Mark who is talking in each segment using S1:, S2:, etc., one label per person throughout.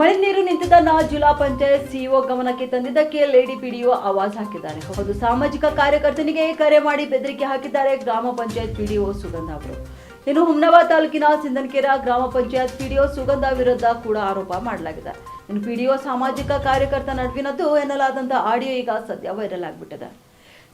S1: ಮಳೆ ನೀರು ನಿಂತಿದ್ದನ್ನ ಜಿಲ್ಲಾ ಪಂಚಾಯತ್ ಸಿಇಒ ಗಮನಕ್ಕೆ ತಂದಿದ್ದಕ್ಕೆ ಲೇಡಿ ಪಿಡಿಒ ಆವಾಜ್ ಹಾಕಿದ್ದಾರೆ. ಹೌದು, ಸಾಮಾಜಿಕ ಕಾರ್ಯಕರ್ತನಿಗೆ ಕರೆ ಮಾಡಿ ಬೆದರಿಕೆ ಹಾಕಿದ್ದಾರೆ ಗ್ರಾಮ ಪಂಚಾಯತ್ ಪಿಡಿಒ ಸುಗಂಧ ಅವರು. ಇನ್ನು ಹುಮ್ನಾಬಾದ್ ತಾಲೂಕಿನ ಸಿಂಧನ್ಕೇರ ಗ್ರಾಮ ಪಂಚಾಯತ್ ಪಿಡಿಒ ಸುಗಂಧ ವಿರುದ್ಧ ಕೂಡ ಆರೋಪ ಮಾಡಲಾಗಿದೆ. ಇನ್ನು ಪಿಡಿಒ ಸಾಮಾಜಿಕ ಕಾರ್ಯಕರ್ತ ನಡುವಿನದ್ದು ಎನ್ನಲಾದಂತಹ ಆಡಿಯೋ ಈಗ ಸದ್ಯ ವೈರಲ್ ಆಗಿಬಿಟ್ಟಿದೆ.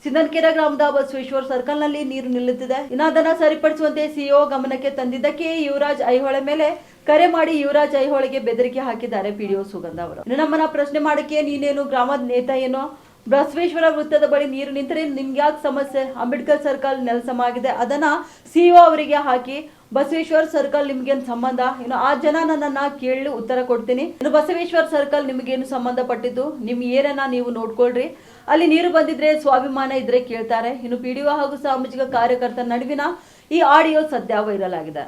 S1: ಸಿಂದನಕೆರೆ ಗ್ರಾಮದ ಬಸವೇಶ್ವರ ಸರ್ಕಲ್ನಲ್ಲಿ ನೀರು ನಿಲ್ಲುತ್ತಿದೆ. ಇನ್ನದನ್ನ ಸರಿಪಡಿಸುವಂತೆ ಸಿಇಒ ಗಮನಕ್ಕೆ ತಂದಿದ್ದಕ್ಕೆ ಯುವರಾಜ್ ಐಹೊಳೆ ಮೇಲೆ ಕರೆ ಮಾಡಿ ಯುವರಾಜ್ ಐಹೊಳೆಗೆ ಬೆದರಿಕೆ ಹಾಕಿದ್ದಾರೆ ಪಿಡಿಒ ಸುಗಂಧ ಅವರು. ನಮ್ಮನ್ನ ಪ್ರಶ್ನೆ ಮಾಡಕ್ಕೆ ನೀನೇನು ಗ್ರಾಮದ ನೇತ ಏನೋ? ಬಸವೇಶ್ವರ ವೃತ್ತದ ಬಳಿ ನೀರು ನಿಂತರೆ ನಿಮ್ಗೆ ಯಾಕೆ ಸಮಸ್ಯೆ? ಅಂಬೇಡ್ಕರ್ ಸರ್ಕಲ್ ನೆಲಸಮ ಆಗಿದೆ ಅದನ್ನ ಸಿಇಒ ಅವರಿಗೆ ಹಾಕಿ ಬಸವೇಶ್ವರ ಸರ್ಕಲ್ ನಿಮ್ಗೇನು ಸಂಬಂಧ? ಇನ್ನು ಆ ಜನ ನನ್ನನ್ನ ಕೇಳಿ ಉತ್ತರ ಕೊಡ್ತೀನಿ. ಇನ್ನು ಬಸವೇಶ್ವರ ಸರ್ಕಲ್ ನಿಮ್ಗೇನು ಸಂಬಂಧಪಟ್ಟಿದ್ದು? ನಿಮ್ ಏರನ್ನ ನೀವು ನೋಡ್ಕೊಳ್ರಿ. ಅಲ್ಲಿ ನೀರು ಬಂದಿದ್ರೆ ಸ್ವಾಭಿಮಾನ ಇದ್ರೆ ಕೇಳ್ತಾರೆ. ಇನ್ನು ಪಿಡಿಒ ಹಾಗೂ ಸಾಮಾಜಿಕ ಕಾರ್ಯಕರ್ತರ ನಡುವಿನ ಈ ಆಡಿಯೋ ಸದ್ಯ ವೈರಲ್ ಆಗಿದೆ.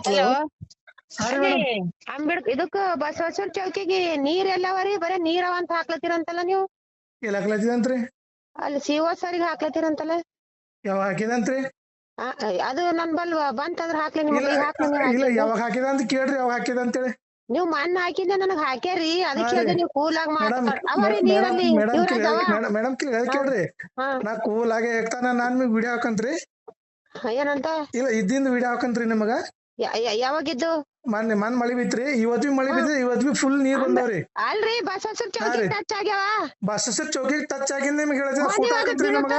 S2: ಹಲೋ ಅಂಬೇಡ್ ಇದಕ್ಕ ಬಸವೇಶ್ವರ ಚೌಕಿಗೆ ನೀರ್ ಎಲ್ಲವರಿ? ಬರೇ ನೀರ್ ಅವ ಅಂತ ಹಾಕ್ಲತ್ತೀರಂತಲ್ಲ ನೀವು?
S3: ಎಲ್ಲ ಹಾಕ್ಲತ್ತಿದಂತ್ರಿ
S2: ಅಲ್ಲಿ ಸಿ ಓ ಸರಿಗೆ ಹಾಕ್ಲತ್ತೀರಂತಲ್ಲ?
S3: ಯಾವಾಗ ಹಾಕಿದಂತ್ರಿ?
S2: ಆ, ಅದು ನನ್ ಬಲ್ ಬಂತಂದ್ರ ಹಾಕ್ಲಿ ನಿಮ್ಗೆ
S3: ಇಲ್ಲ
S2: ಈಗ ಹಾಕ್ಲಿ ನೀವು
S3: ಇಲ್ಲ
S2: ಹಾಕಿದ್ದು.
S3: ಯಾವಾಗ ಹಾಕಿದ ಅಂತ ಕೇಳ್ರಿ ಯಾವಾಗ ಹಾಕಿದ ಅಂತೇಳಿ
S2: ನೀವು ಮಣ್ಣ ಹಾಕಿದ್ದೆ ನನಗ್ ಹಾಕ್ಯಾರಿ ಅದಕ್ಕೆ
S3: ಹಾ ರೀ.
S2: ನೀವು ಕೂಲಾಗ್
S3: ಮೇಡಮ್
S2: ಮಾತಾಡ್ ಅವರಿ ನೀರಲ್ಲಿ ಅವ
S3: ಮೇಡಮ್ ಕೇಳ್ರಿ.
S2: ಹಾ.
S3: ನಾ ಕೂಲ್ ಆಗಿ ಹೇಳ್ತಾನ ನಾನ್ ನಿಮ್ಗ್ ವಿಡಿಯೋ ಹಾಕಂತ್ರಿ.
S2: ಏನಂತ?
S3: ಇಲ್ಲ ಇದ್ದಿಂದ ವಿಡಿಯೋ ಹಾಕಂತ್ರಿ ನಿಮಗ.
S2: ಯ- ಯಾ- ಯಾವಾಗಿದ್ದು?
S3: ಮೊನ್ನೆ ಮನ್ ಮಳಿ ಬಿತ್ರಿ ಇವತ್ ಬಿ ಮಳಿ ಬಿದ್ರಿ ಇವತ್ ಬಿ ಫುಲ್ ನೀರ್ ಬಂದವ್ರಿ.
S2: ಅಲ್ರಿ ಬಸವೇಶ್ವರ ಚೌಕಿ
S3: ರೀ.
S2: ಟಚ್ ಆಗ್ಯಾವ?
S3: ಬಸ್ ಚೌಕಿಗೆ ಟಚ್ ಆಗಿಂದ ನಿಮ್ಗೆ ಹೇಳ್ತೀನಿ ಫೋಟೋ
S2: ಒಳಗ್
S3: ಹಾಕಂತ್ರಿ ನಿಮಗ.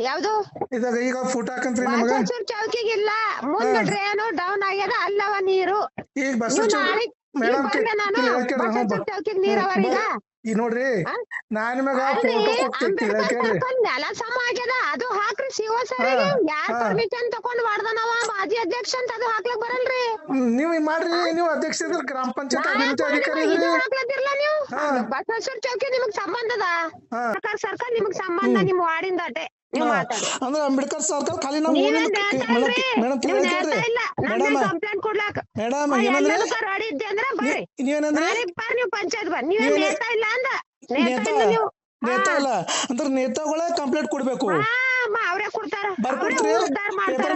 S2: ಯಾವ್ದು?
S3: ಇದಾಗ ಈಗ ಫೋಟೋ ಹಾಕಂತ್ರಿ ನಮಗ.
S2: ಬಸವೇಶ್ವರ ಚೌಕಿಗೆ ಇಲ್ಲ. ಮುಂದ ಡ್ರೇನು ಡೌನ್ ಆಗ್ಯದ ಅಲ್ಲವ ನೀರು.
S3: ಈಗ ಬಸ್
S2: ನೀವು
S3: ಚೌಕಿ
S2: ನಾಳೆ
S3: ಮೇಡಮ್
S2: ಈಗ ಬಂದೆ ನಾನು. ಬಸವೇಶ್ವರ ಚೌಕಿಗೆ ನೀರ್ ಅವರೀಗ.
S3: ಈ ನೋಡ್ರಿ
S2: ಹಾ?
S3: ನಾ ನಿಮಗ ಫೋಟೋ ಕೊಡ್ತೀನಿ ಕೇಳ್ರಿ
S2: ನೆಲ ಸಮ ಆಗ್ಯದ ಅದು ಹಾಕ್ರಿ ಸಿಒ
S3: ಸರ್
S2: ಯಾರ್. ಪರ್ಮಿಷನ್ ತಕೊಂಡ್ ಮಾಡ್ದನವ? ಮಾಜಿ ಅಧ್ಯಕ್ಷ ಅಂತ ಅದು ಹಾಕ್ಲಕ್ ಬರಲ್ರಿ.
S3: ನೀವು ಮಾಡ್ರಿ ನೀವು ಅಧ್ಯಕ್ಷ ಇದ್ರ ಗ್ರಾಮ ಪಂಚಾಯತ್ ಅಭಿವೃದ್ಧಿ ಅಧಿಕಾರಿ? ಇದ್ರಿ.
S2: ಹಾಕ್ಲತ್ತಿರ್ಲ ನೀವು. ಬಸವೇಶ್ವರ ಚೌಕಿ ನಿಮಗ್ ಸಂಬಂಧದ?
S3: ಅದ
S2: ಸರ್ಕಾರ ಸರ್ಕಾರ ನಿಮಗ್ ಸಂಬಂಧ ನಿಮ್ ವಾರ್ಡಿಂದ ಅಟೆ
S3: ಅಂದ್ರೆ ಅಂಬೇಡ್ಕರ್ ಸರ್ಕಾರ ಖಾಲಿ ನಾವು ಮೇಡಮ್ ಕೇಳ್ರಿ. Madam
S2: complaint ಕೊಡ್ಲಾಕ.
S3: ಮೇಡಮ್ ಏನಂದ್ರೆ ನೀವೇನಂದ್ರೆ
S2: ನೀವು ಪಂಚಾಯತ್ ಬನ್ನಿ ನೀವೇನ್
S3: ನೀವೇನ್-
S2: ನೇತಾ ಇಲ್ಲ.
S3: ಅಂದ್ರ ನೇತಾಗಳೇ ಕಂಪ್ಲೇಂಟ್ ಕೊಡ್ಬೇಕು.
S2: ಅವ್ರೇ ಕೊಡ್ತಾರ.
S3: ಪೇಪರ್